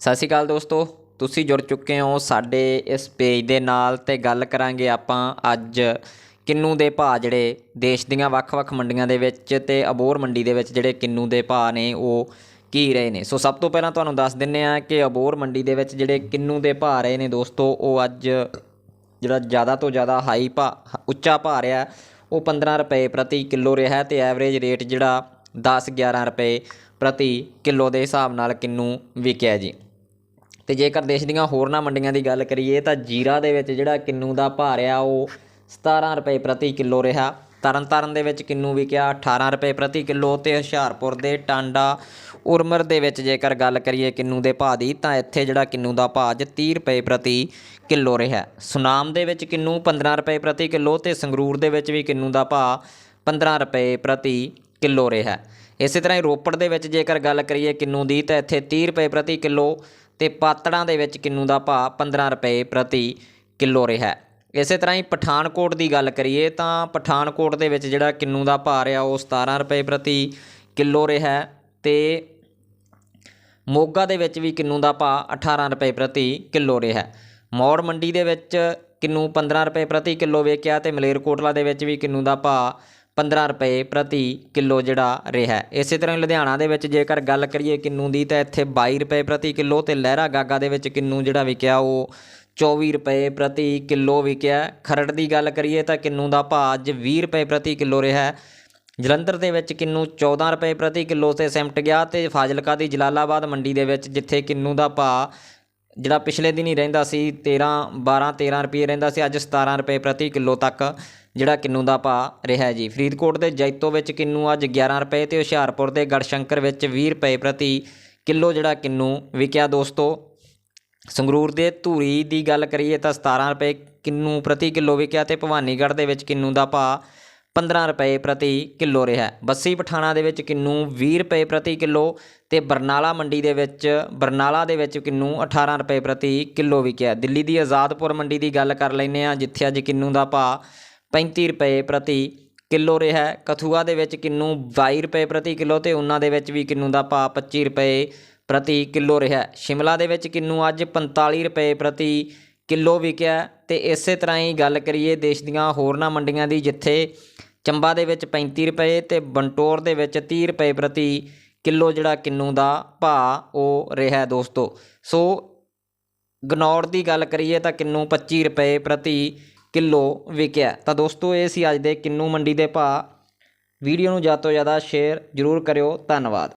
ਸਤਿ ਸ਼੍ਰੀ ਅਕਾਲ ਦੋਸਤੋ, ਤੁਸੀਂ ਜੁੜ ਚੁੱਕੇ ਹੋ ਸਾਡੇ ਇਸ ਪੇਜ ਦੇ ਨਾਲ ਤੇ ਗੱਲ ਕਰਾਂਗੇ ਆਪਾਂ ਅੱਜ ਕਿੰਨੂ ਦੇ ਭਾਅ ਜਿਹੜੇ ਦੇਸ਼ ਦੀਆਂ ਵੱਖ-ਵੱਖ ਮੰਡੀਆਂ ਦੇ ਵਿੱਚ ਤੇ ਅਬੋਰ ਮੰਡੀ ਦੇ ਵਿੱਚ ਜਿਹੜੇ ਕਿੰਨੂ ਦੇ ਭਾਅ ਨੇ, ਉਹ ਕੀ ਰਹੇ ਨੇ। ਸੋ ਸਭ ਤੋਂ ਪਹਿਲਾਂ ਤੁਹਾਨੂੰ ਦੱਸ ਦਿੰਨੇ ਆ ਕਿ ਅਬੋਰ ਮੰਡੀ ਦੇ ਵਿੱਚ ਜਿਹੜੇ ਕਿੰਨੂ ਦੇ ਭਾਅ ਰਹੇ ਨੇ ਦੋਸਤੋ, ਉਹ ਅੱਜ ਜਿਹੜਾ ਜ਼ਿਆਦਾ ਤੋਂ ਜ਼ਿਆਦਾ ਹਾਈ ਭਾਅ, ਉੱਚਾ ਭਾਅ ਰਿਹਾ, ਉਹ 15 ਰੁਪਏ ਪ੍ਰਤੀ ਕਿਲੋ ਰਿਹਾ ਹੈ ਤੇ ਐਵਰੇਜ ਰੇਟ ਜਿਹੜਾ 10 11 ਰੁਪਏ ਪ੍ਰਤੀ ਕਿਲੋ ਦੇ ਹਿਸਾਬ ਨਾਲ ਕਿੰਨੂ ਵਿਕਿਆ ਜੀ। ਤੇ ਜੇਕਰ ਦੇਸ਼ ਦੀਆਂ ਹੋਰਨਾਂ ਮੰਡੀਆਂ ਦੀ ਗੱਲ ਕਰੀਏ ਤਾਂ ਜੀਰਾ ਦੇ ਵਿੱਚ ਜਿਹੜਾ ਕਿੰਨੂ ਦਾ ਭਾਅ ਰਿਹਾ ਉਹ 17 ਰੁਪਏ ਪ੍ਰਤੀ ਕਿਲੋ ਰਿਹਾ। ਤਰਨਤਾਰਨ ਦੇ ਵਿੱਚ ਕਿੰਨੂ ਵਿਕਿਆ 18 ਰੁਪਏ ਪ੍ਰਤੀ ਕਿਲੋ ਤੇ ਹੁਸ਼ਿਆਰਪੁਰ ਦੇ ਟਾਂਡਾ ਉਰਮਰ ਦੇ ਵਿੱਚ ਜੇਕਰ ਗੱਲ ਕਰੀਏ ਕਿੰਨੂ ਦੇ ਭਾਅ ਦੀ ਤਾਂ ਇੱਥੇ ਜਿਹੜਾ ਕਿੰਨੂ ਦਾ ਭਾਅ ਜ 30 ਰੁਪਏ ਪ੍ਰਤੀ ਕਿਲੋ ਰਿਹਾ। ਸੁਨਾਮ ਦੇ ਵਿੱਚ ਕਿੰਨੂ 15 ਰੁਪਏ ਪ੍ਰਤੀ ਕਿਲੋ ਤੇ ਸੰਗਰੂਰ ਦੇ ਵਿੱਚ ਵੀ ਕਿੰਨੂ ਦਾ ਭਾਅ 15 ਰੁਪਏ ਪ੍ਰਤੀ ਕਿਲੋ ਰਿਹਾ। ਇਸੇ ਤਰ੍ਹਾਂ ਹੀ ਰੋਪੜ ਦੇ ਵਿੱਚ ਜੇਕਰ ਗੱਲ ਕਰੀਏ ਕਿੰਨੂ ਦੀ, ਤਾਂ ਇੱਥੇ 30 ਰੁਪਏ ਪ੍ਰਤੀ ਕਿਲੋ ਤੇ ਪਾਤੜਾਂ ਦੇ ਵਿੱਚ ਕਿੰਨੂ ਦਾ ਭਾਅ 15 ਰੁਪਏ ਪ੍ਰਤੀ ਕਿਲੋ ਰਿਹਾ ਇਸੇ ਤਰ੍ਹਾਂ ਹੀ ਪਠਾਨਕੋਟ ਦੀ ਗੱਲ ਕਰੀਏ ਤਾਂ ਪਠਾਨਕੋਟ ਦੇ ਵਿੱਚ ਜਿਹੜਾ ਕਿੰਨੂ ਦਾ ਭਾਅ ਰਿਹਾ, ਉਹ 17 ਰੁਪਏ ਪ੍ਰਤੀ ਕਿਲੋ ਰਿਹਾ ਤੇ ਮੋਗਾ ਦੇ ਵਿੱਚ ਵੀ ਕਿੰਨੂ ਦਾ ਭਾਅ 18 ਰੁਪਏ ਪ੍ਰਤੀ ਕਿਲੋ ਰਿਹਾ ਮੌੜ ਮੰਡੀ ਦੇ ਵਿੱਚ ਕਿੰਨੂ 15 ਰੁਪਏ ਪ੍ਰਤੀ ਕਿਲੋ ਵੇਚਿਆ ਤੇ ਮਲੇਰਕੋਟਲਾ ਦੇ ਵਿੱਚ ਵੀ ਕਿੰਨੂ ਦਾ ਭਾਅ 15 ਰੁਪਏ ਪ੍ਰਤੀ ਕਿਲੋ ਜਿਹੜਾ ਰਿਹਾ ਇਸੇ ਤਰ੍ਹਾਂ ਲੁਧਿਆਣਾ ਦੇ ਵਿੱਚ ਜੇਕਰ ਗੱਲ ਕਰੀਏ ਕਿੰਨੂ ਦੀ, ਤਾਂ ਇੱਥੇ 22 ਰੁਪਏ ਪ੍ਰਤੀ ਕਿਲੋ ਤੇ ਲਹਿਰਾ ਗਾਗਾ ਦੇ ਵਿੱਚ ਕਿੰਨੂ ਜਿਹੜਾ ਵਿਕਿਆ, ਉਹ 24 ਰੁਪਏ ਪ੍ਰਤੀ ਕਿਲੋ ਵਿਕਿਆ ਖਰੜ ਦੀ ਗੱਲ ਕਰੀਏ ਤਾਂ ਕਿੰਨੂ ਦਾ ਭਾਅ ਅੱਜ 20 ਰੁਪਏ ਪ੍ਰਤੀ ਕਿਲੋ ਰਿਹਾ ਜਲੰਧਰ ਦੇ ਵਿੱਚ ਕਿੰਨੂ 14 ਰੁਪਏ ਪ੍ਰਤੀ ਕਿਲੋ ਤੇ ਸਿਮਟ ਗਿਆ ਤੇ ਫਾਜ਼ਿਲਕਾ ਦੀ ਜਲਾਲਾਬਾਦ ਮੰਡੀ ਦੇ ਵਿੱਚ, ਜਿੱਥੇ ਕਿੰਨੂ ਦਾ ਭਾਅ ਜਿਹੜਾ ਪਿਛਲੇ ਦਿਨ ਹੀ ਰਹਿੰਦਾ ਸੀ 13 12 13 ਰੁਪਏ ਰਹਿੰਦਾ ਸੀ, ਅੱਜ 17 ਰੁਪਏ ਪ੍ਰਤੀ ਕਿਲੋ ਤੱਕ ਜਿਹੜਾ ਕਿੰਨੂ ਦਾ ਭਾਅ ਰਿਹਾ ਜੀ। ਫਰੀਦਕੋਟ ਦੇ ਜੈਤੋ ਵਿੱਚ ਕਿੰਨੂ ਅੱਜ 11 ਰੁਪਏ ਤੇ ਹੁਸ਼ਿਆਰਪੁਰ ਦੇ ਗੜਸ਼ੰਕਰ ਵਿੱਚ 20 ਰੁਪਏ ਪ੍ਰਤੀ ਕਿਲੋ ਜਿਹੜਾ ਕਿੰਨੂ ਵਿਕਿਆ। ਦੋਸਤੋ, ਸੰਗਰੂਰ ਦੇ ਧੂਰੀ ਦੀ ਗੱਲ ਕਰੀਏ ਤਾਂ 17 ਰੁਪਏ ਕਿੰਨੂ ਪ੍ਰਤੀ ਕਿਲੋ ਵਿਕਿਆ ਤੇ ਭਵਾਨੀਗੜ੍ਹ ਦੇ ਵਿੱਚ ਕਿੰਨੂ ਦਾ ਭਾਅ 15 ਰੁਪਏ ਪ੍ਰਤੀ ਕਿਲੋ ਰਿਹਾ ਬੱਸੀ ਪਠਾਣਾ ਦੇ ਵਿੱਚ ਕਿੰਨੂ 20 ਰੁਪਏ ਪ੍ਰਤੀ ਕਿਲੋ ਤੇ ਬਰਨਾਲਾ ਮੰਡੀ ਦੇ ਵਿੱਚ, ਬਰਨਾਲਾ ਦੇ ਵਿੱਚ ਕਿੰਨੂ 18 ਰੁਪਏ ਪ੍ਰਤੀ ਕਿਲੋ ਵਿਕਿਆ। ਦਿੱਲੀ ਦੀ ਆਜ਼ਾਦਪੁਰ ਮੰਡੀ ਦੀ ਗੱਲ ਕਰ ਲੈਂਦੇ ਆ ਜਿੱਥੇ ਅੱਜ ਕਿੰਨੂ ਦਾ ਭਾਅ 35 ਰੁਪਏ ਪ੍ਰਤੀ ਕਿਲੋ ਰਿਹਾ ਕਥੂਆ ਦੇ ਵਿੱਚ ਕਿੰਨੂ 22 ਰੁਪਏ ਪ੍ਰਤੀ ਕਿਲੋ ਤੇ ਉਹਨਾਂ ਦੇ ਵਿੱਚ ਵੀ ਕਿੰਨੂ ਦਾ ਭਾਅ 25 ਰੁਪਏ ਪ੍ਰਤੀ ਕਿਲੋ ਰਿਹਾ ਸ਼ਿਮਲਾ ਦੇ ਵਿੱਚ ਕਿੰਨੂ ਅੱਜ 45 ਰੁਪਏ ਪ੍ਰਤੀ ਕਿਲੋ ਵਿਕਿਆ ਤੇ ਇਸੇ ਤਰ੍ਹਾਂ ਹੀ ਗੱਲ ਕਰੀਏ ਦੇਸ਼ ਦੀਆਂ ਹੋਰਨਾਂ ਮੰਡੀਆਂ ਦੀ, ਜਿੱਥੇ ਚੰਬਾ ਦੇ ਵਿੱਚ 35 ਰੁਪਏ ਤੇ ਬੰਟੋਰ ਦੇ ਵਿੱਚ 30 ਰੁਪਏ ਪ੍ਰਤੀ ਕਿਲੋ ਜਿਹੜਾ ਕਿੰਨੂ ਦਾ ਭਾਅ ਉਹ ਰਿਹਾ ਦੋਸਤੋ। ਸੋ ਗਨੌਰ ਦੀ ਗੱਲ ਕਰੀਏ ਤਾਂ ਕਿੰਨੂ 25 ਰੁਪਏ ਪ੍ਰਤੀ ਕਿਲੋ ਵਿਕਿਆ ਤਾਂ ਦੋਸਤੋ ਇਹ ਸੀ ਅੱਜ ਦੇ ਕਿੰਨੂ ਮੰਡੀ ਦੇ ਭਾਅ। ਵੀਡੀਓ ਨੂੰ ਜ਼ਿਆਦਾ ਤੋਂ ਜ਼ਿਆਦਾ ਸ਼ੇਅਰ ਜ਼ਰੂਰ ਕਰਿਓ। ਧੰਨਵਾਦ।